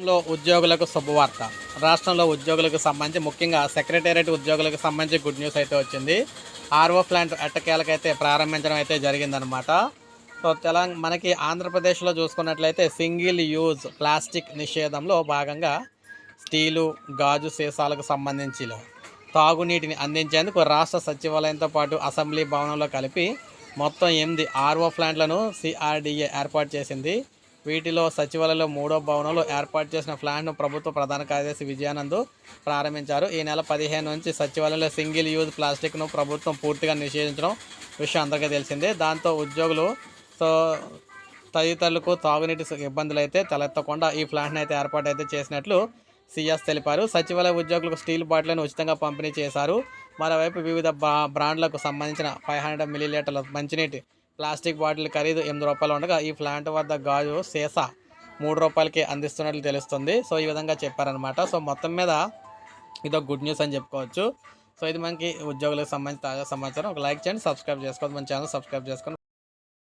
రాష్ట్రంలో ఉద్యోగులకు శుభవార్త. రాష్ట్రంలో ఉద్యోగులకు సంబంధించి ముఖ్యంగా సెక్రటేరియట్ ఉద్యోగులకు సంబంధించి గుడ్ న్యూస్ అయితే వచ్చింది. ఆర్ఓ ప్లాంట్ ఎట్టకేలకైతే ప్రారంభించడం అయితే జరిగిందనమాట సో తెలంగాణ మనకి ఆంధ్రప్రదేశ్లో చూసుకున్నట్లయితే సింగిల్ యూజ్ ప్లాస్టిక్ నిషేధంలో భాగంగా స్టీలు గాజు సీసాలకు సంబంధించి తాగునీటిని అందించేందుకు రాష్ట్ర సచివాలయంతో పాటు అసెంబ్లీ భవనంలో కలిపి మొత్తం ఎనిమిది ఆర్ఓ ప్లాంట్లను సిఆర్డీఏ ఏర్పాటు చేసింది. వీటిలో సచివాలయంలో మూడో భవనంలో ఏర్పాటు చేసిన ప్లాంట్ను ప్రభుత్వ ప్రధాన కార్యదర్శి విజయానంద్ ప్రారంభించారు. ఈ నెల పదిహేను నుంచి సచివాలయంలో సింగిల్ యూజ్ ప్లాస్టిక్ను ప్రభుత్వం పూర్తిగా నిషేధించడం విషయం అందరికీ తెలిసిందే. దాంతో ఉద్యోగులు సో తదితరులకు తాగునీటి ఇబ్బందులు అయితే తలెత్తకుండా ఈ ప్లాంట్ని అయితే ఏర్పాటు అయితే చేసినట్లు సిఎస్ తెలిపారు. సచివాలయ ఉద్యోగులకు స్టీల్ బాటిళ్ళను ఉచితంగా పంపిణీ చేశారు. మరోవైపు వివిధ బ్రా- బ్రాండ్లకు సంబంధించిన ఫైవ్ హండ్రెడ్ మిలీలీటర్ల మంచినీటి ప్లాస్టిక్ బాటిల్ ఖరీదు ఎనిమిది రూపాయలు ఉండగా ఈ ప్లాంట్ వద్ద గాజు సీసా మూడు రూపాయలకి అందిస్తున్నట్లు తెలుస్తుంది. సో ఈ విధంగా చెప్పారనమాట సో మొత్తం మీద ఇదొక గుడ్ న్యూస్ అని చెప్పుకోవచ్చు. సో ఇది మనకి ఉద్యోగులకు సంబంధించి తాజా సమాచారం. ఒక లైక్ చేయండి సబ్స్క్రైబ్ చేసుకోవద్దు. మన ఛానల్ సబ్స్క్రైబ్ చేసుకోండి.